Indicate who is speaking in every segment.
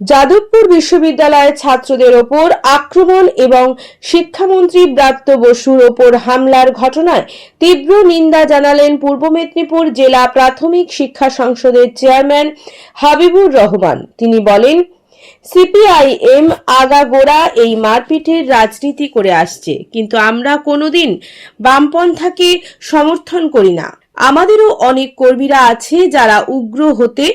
Speaker 1: যাদবপুর বিশ্ববিদ্যালয়ের ছাত্রদের ওপর আক্রমণ এবং শিক্ষামন্ত্রী ব্রাত্য বসুর ওপর হামলার ঘটনায় তীব্র নিন্দা জানালেন পূর্ব মেদিনীপুর জেলা প্রাথমিক শিক্ষা সংসদের চেয়ারম্যান হাবিবুর রহমান। তিনি বলেন, সিপিআইএম আগাগোড়া এই মারপিটের রাজনীতি করে আসছে, কিন্তু আমরা কোনোদিন বামপন্থাকে সমর্থন করি না। আমাদেরও অনেক কর্মীরা আছে যারা উগ্র হতে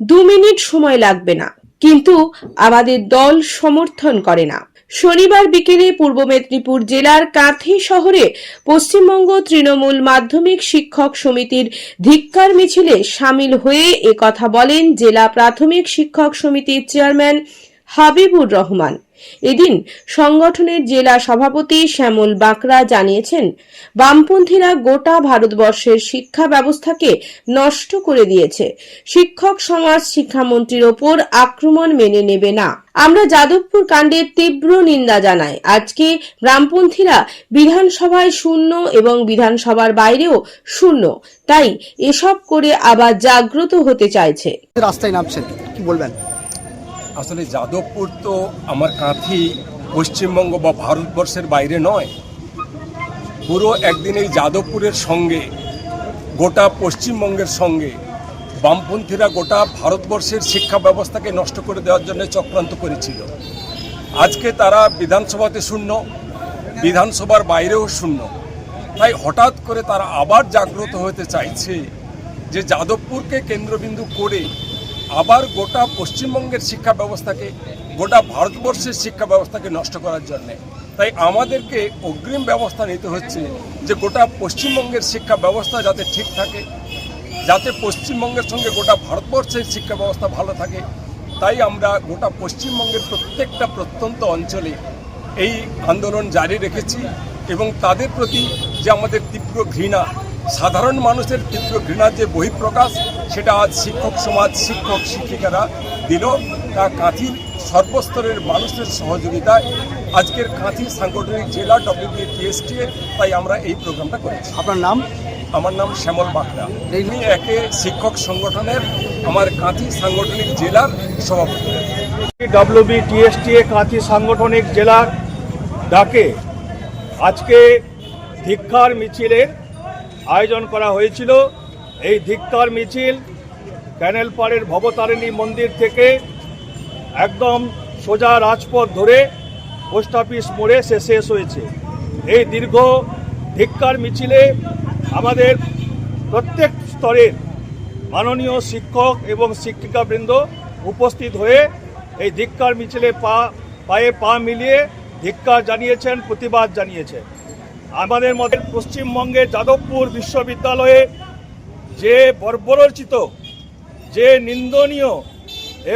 Speaker 1: দু মিনিট সময় লাগবে না। কিন্তু আমাদের দল সমর্থন করে না। শনিবার বিকেলে পূর্ব মেদিনীপুর জেলার কাঁথি শহরে পশ্চিমবঙ্গ তৃণমূল মাধ্যমিক শিক্ষক সমিতির ধিক্কার মিছিলে সামিল হয়ে কথা বলেন জেলা প্রাথমিক শিক্ষক সমিতির চেয়ারম্যান হাবিবুর রহমান। এদিন সংগঠনের জেলা সভাপতি শ্যামল বাঁকড়া জানিয়েছেন, বামপন্থীরা গোটা ভারতবর্ষের শিক্ষা ব্যবস্থাকে নষ্ট করে দিয়েছে। শিক্ষক সমাজ শিক্ষামন্ত্রীর ওপর আক্রমণ মেনে নেবে না। আমরা যাদবপুর কাণ্ডের তীব্র নিন্দা জানাই। আজকে বামপন্থীরা বিধানসভায় শূন্য এবং বিধানসভার বাইরেও শূন্য। তাই এসব করে আবার জাগ্রত হতে চাইছে।
Speaker 2: রাস্তায় নামছেন, কি বলবেন?
Speaker 3: আসলে যাদবপুর তো আমার কাঁথি পশ্চিমবঙ্গ বা ভারতবর্ষের বাইরে নয়। পুরো একদিন এই যাদবপুরের সঙ্গে, গোটা পশ্চিমবঙ্গের সঙ্গে, বামপন্থীরা গোটা ভারতবর্ষের শিক্ষা ব্যবস্থাকে নষ্ট করে দেওয়ার জন্য চক্রান্ত করেছিল। আজকে তারা বিধানসভাতে শূন্য, বিধানসভার বাইরেও শূন্য। তাই হঠাৎ করে তারা আবার জাগ্রত হতে চাইছে যে যাদবপুরকে কেন্দ্রবিন্দু করে আবার গোটা পশ্চিমবঙ্গের শিক্ষা ব্যবস্থাকে, গোটা ভারতবর্ষের শিক্ষা ব্যবস্থাকে নষ্ট করার জন্যে। তাই আমাদেরকে অগ্রিম ব্যবস্থা নিতে হচ্ছে যে গোটা পশ্চিমবঙ্গের শিক্ষা ব্যবস্থা যাতে ঠিক থাকে, যাতে পশ্চিমবঙ্গের সঙ্গে গোটা ভারতবর্ষের শিক্ষা ব্যবস্থা ভালো থাকে। তাই আমরা গোটা পশ্চিমবঙ্গের প্রত্যেকটা প্রত্যন্ত অঞ্চলে এই আন্দোলন জারি রেখেছি এবং তাদের প্রতি যে আমাদের তীব্র ঘৃণা, সাধারণ মানুষের তীব্র ঘৃণার যে বহিঃপ্রকাশ সেটা আজ শিক্ষক সমাজ শিক্ষক শিক্ষিকারা দিল। তা কাঁথির সর্বস্তরের মানুষের সহযোগিতায় আজকের কাঁথি সাংগঠনিক জেলা ডব্লিউবিটিএসটি তাই আমরা এই প্রোগ্রামটা করেছি।
Speaker 2: আপনার নাম?
Speaker 3: আমার নাম শ্যামল বাঁকড়া আমি একে শিক্ষক সংগঠনের আমার কাঁথি সাংগঠনিক জেলার সভাপতি।
Speaker 4: ডাব্লিউবি টিএসটিএ কাঁথি সাংগঠনিক জেলার ডাকে আজকে ধিক্ষার মিছিলের আয়োজন করা হয়েছিল। এই ধিক্ষার মিছিল ক্যানেল পাড়ের ভবতারিণী মন্দির থেকে একদম সোজা রাজপথ ধরে পোস্ট অফিস মোড়ে সে শেষ হয়েছে। এই দীর্ঘ ধিক্কার মিছিলে আমাদের প্রত্যেক স্তরের মাননীয় শিক্ষক এবং শিক্ষিকাবৃন্দ উপস্থিত হয়ে এই ধিক্কার মিছিলে পা, পায়ে পা মিলিয়ে ধিক্কার জানিয়েছেন, প্রতিবাদ জানিয়েছেন। আমাদের মধ্যে পশ্চিমবঙ্গের যাদবপুর বিশ্ববিদ্যালয়ে যে বর্বরচিত, যে নিন্দনীয়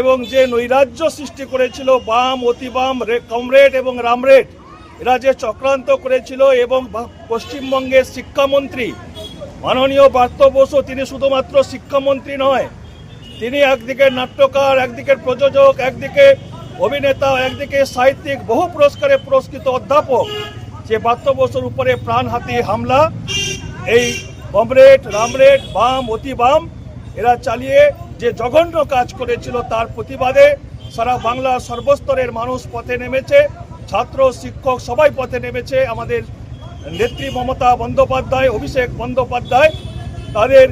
Speaker 4: এবং যে নৈরাজ্য সৃষ্টি করেছিল বাম, অতিবাম কমরেড এবং রামরেড, এরা যে চক্রান্ত করেছিল এবং পশ্চিমবঙ্গের শিক্ষামন্ত্রী, মাননীয় পার্থ বসু তিনি শুধুমাত্র শিক্ষামন্ত্রী নয়, তিনি একদিকে নাট্যকার, একদিকে প্রযোজক, একদিকে অভিনেতা, একদিকে সাহিত্যিক, বহু পুরস্কারে পুরস্কৃত অধ্যাপক, যে পার্থ বসুর উপরে প্রাণহাতি হামলা, এই কমরেড রামরেট বাম, অতি বাম, এরা চালিয়ে যে জঘন্য কাজ করেছিল তার প্রতিবাদে সারা বাংলা সর্বস্তরের মানুষ পথে নেমেছে, ছাত্র, শিক্ষক সবাই পথে নেমেছে, আমাদের নেত্রী মমতা বন্দ্যোপাধ্যায়, অভিষেক বন্দ্যোপাধ্যায়, তাদের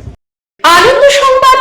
Speaker 5: আনন্দ